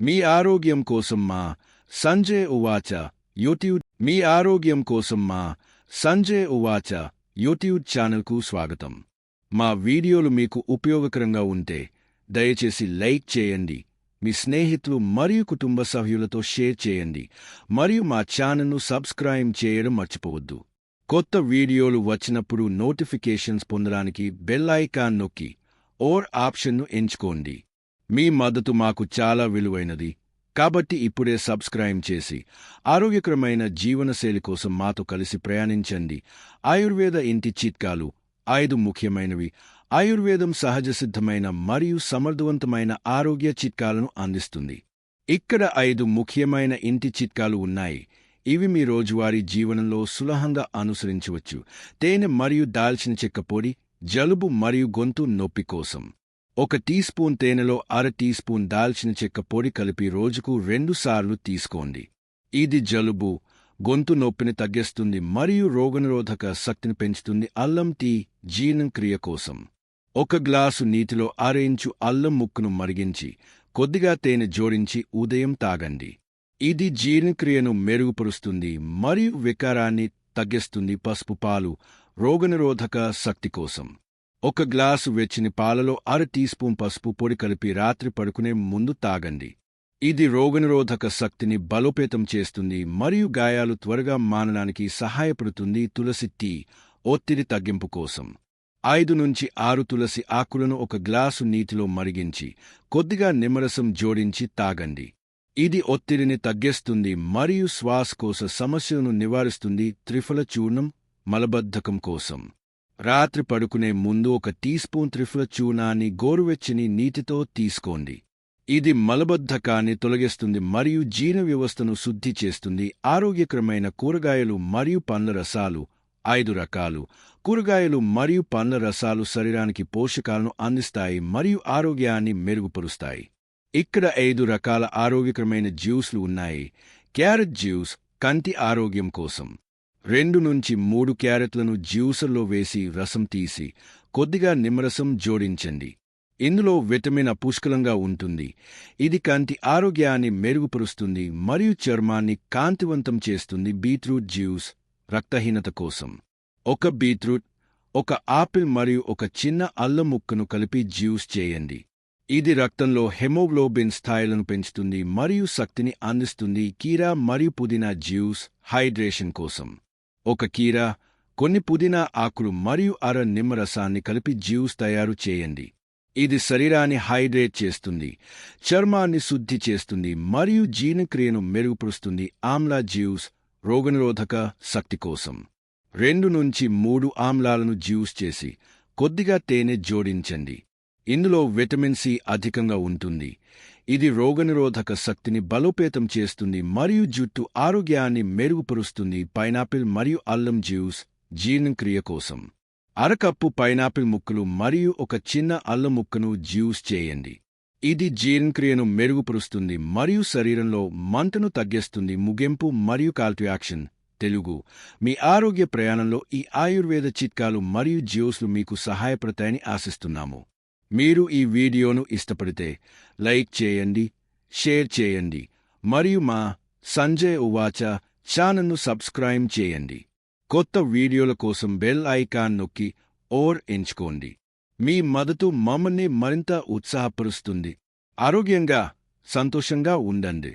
మీ ఆరోగ్యం కోసం మా సంజయ్ ఉవాచ యూట్యూబ్ మీ ఆరోగ్యం కోసం మా సంజయ్ ఉవాచ యూట్యూబ్ ఛానల్కు స్వాగతం. మా వీడియోలు మీకు ఉపయోగకరంగా ఉంటే దయచేసి లైక్ చేయండి. మీ స్నేహితులు మరియు కుటుంబ సభ్యులతో షేర్ చేయండి. మరియు మా ఛానల్ను సబ్స్క్రైబ్ చేయడం మర్చిపోవద్దు. కొత్త వీడియోలు వచ్చినప్పుడు నోటిఫికేషన్స్ పొందడానికి బెల్ ఐకాన్ నొక్కి ఓర్ ఆప్షన్ను ఎంచుకోండి. మీ మద్దతు మాకు చాలా విలువైనది. కాబట్టి ఇప్పుడే సబ్స్క్రైబ్ చేసి ఆరోగ్యకరమైన జీవనశైలి కోసం మాతో కలిసి ప్రయాణించండి. ఆయుర్వేద ఇంటి చిట్కాలు ఐదు ముఖ్యమైనవి. ఆయుర్వేదం సహజసిద్ధమైన మరియు సమర్థవంతమైన ఆరోగ్య చిట్కాలను అందిస్తుంది. ఇక్కడ ఐదు ముఖ్యమైన ఇంటి చిట్కాలు ఉన్నాయి. ఇవి మీ రోజువారీ జీవనంలో సులభంగా అనుసరించవచ్చు. తేనె మరియు దాల్చిన చెక్క పొడి జలుబు మరియు గొంతు నొప్పి కోసం. ఒక టీ స్పూన్ తేనెలో అర టీ స్పూన్ దాల్చిన చెక్క పొడి కలిపి రోజుకు రెండుసార్లు తీసుకోండి. ఇది జలుబు గొంతు నొప్పిని తగ్గిస్తుంది మరియు రోగనిరోధక శక్తిని పెంచుతుంది అల్లం టీ జీర్ణక్రియ కోసం. ఒక గ్లాసు నీటిలో అర అల్లం ముక్కును మరిగించి కొద్దిగా తేనె జోడించి ఉదయం తాగండి. ఇది జీర్ణక్రియను మెరుగుపరుస్తుంది మరియు వికారాన్ని తగ్గిస్తుంది పసుపు పాలు రోగనిరోధక శక్తి కోసం. ఒక గ్లాసు వెచ్చని పాలలో అర టీ స్పూన్ పసుపు పొడి కలిపి రాత్రి పడుకునే ముందు తాగండి. ఇది రోగనిరోధక శక్తిని బలోపేతం చేస్తుంది మరియు గాయాలు త్వరగా మానడానికి సహాయపడుతుంది తులసి టీ ఒత్తిడి తగ్గింపు కోసం. ఐదు నుంచి ఆరు తులసి ఆకులను ఒక గ్లాసు నీటిలో మరిగించి కొద్దిగా నిమ్మరసం జోడించి తాగండి. ఇది ఒత్తిడిని తగ్గిస్తుంది మరియు శ్వాసకోశ సమస్యలను నివారిస్తుంది త్రిఫల చూర్ణం మలబద్ధకం కోసం. రాత్రి పడుకునే ముందు ఒక టీ స్పూన్ త్రిఫల చూర్ణాన్ని గోరువెచ్చని నీటితో తీసుకోండి. ఇది మలబద్ధకాన్ని తొలగిస్తుంది మరియు జీర్ణ వ్యవస్థను శుద్ధి చేస్తుంది. ఆరోగ్యకరమైన కూరగాయలు మరియు పండ్ల రసాలు ఐదు రకాలు. కూరగాయలు మరియు పండ్ల రసాలు శరీరానికి పోషకాలను అందిస్తాయి మరియు ఆరోగ్యాన్ని మెరుగుపరుస్తాయి. ఇక్కడ ఐదు రకాల ఆరోగ్యకరమైన జ్యూస్లు ఉన్నాయి. క్యారెట్ జ్యూస్ కంటి ఆరోగ్యం కోసం. రెండు నుంచి మూడు క్యారెట్లను జ్యూసర్లో వేసి రసం తీసి కొద్దిగా నిమ్మరసం జోడించండి. ఇందులో విటమిన్ పుష్కలంగా ఉంటుంది. ఇది కంటి ఆరోగ్యాన్ని మెరుగుపరుస్తుంది మరియు చర్మాన్ని కాంతివంతం చేస్తుంది బీట్రూట్ జ్యూస్ రక్తహీనత కోసం. ఒక బీట్రూట్ ఒక ఆపిల్ మరియు ఒక చిన్న అల్లం ముక్కను కలిపి జ్యూస్ చేయండి. ఇది రక్తంలో హెమోగ్లోబిన్ స్థాయిలను పెంచుతుంది మరియు శక్తిని అందిస్తుంది. కీరా మరియు పుదీనా జ్యూస్ హైడ్రేషన్ కోసం. ఒక కీరా కొన్ని పుదీనా ఆకులు మరియు అర నిమ్మరసాన్ని కలిపి జ్యూస్ తయారు చేయండి. ఇది శరీరాన్ని హైడ్రేట్ చేస్తుంది చర్మాన్ని శుద్ధి చేస్తుంది మరియు జీర్ణక్రియను మెరుగుపరుస్తుంది. ఆమ్లా జ్యూస్ రోగనిరోధక శక్తి కోసం. రెండు నుంచి మూడు ఆమ్లాలను జ్యూస్ చేసి కొద్దిగా తేనె జోడించండి. ఇందులో విటమిన్ సి అధికంగా ఉంటుంది. ఇది రోగనిరోధక శక్తిని బలోపేతం చేస్తుంది మరియు జుట్టు ఆరోగ్యాన్ని మెరుగుపరుస్తుంది. పైనాపిల్ మరియు అల్లం జ్యూస్ జీర్ణక్రియ కోసం. అరకప్పు పైనాపిల్ ముక్కలు మరియు ఒక చిన్న అల్లం ముక్కను జ్యూస్ చేయండి. ఇది జీర్ణక్రియను మెరుగుపరుస్తుంది మరియు శరీరంలో మంటను తగ్గిస్తుంది. ముగింపు మరియు కాల్ట్యాక్షన్ తెలుగు. మీ ఆరోగ్య ప్రయాణంలో ఈ ఆయుర్వేద చిట్కాలు మరియు జ్యూస్లు మీకు సహాయపడతాయని ఆశిస్తున్నాము. మీరు ఈ వీడియోను ఇష్టపడితే లైక్ చేయండి షేర్ చేయండి మరియు మా సంజయ్ ఉవాచ ఛానల్ను సబ్స్క్రైబ్ చేయండి. కొత్త వీడియోల కోసం బెల్ ఐకాన్ నొక్కి ఓర్ ఎంచుకోండి. మీ మద్దతు మమ్మల్ని మరింత ఉత్సాహపరుస్తుంది. ఆరోగ్యంగా సంతోషంగా ఉండండి.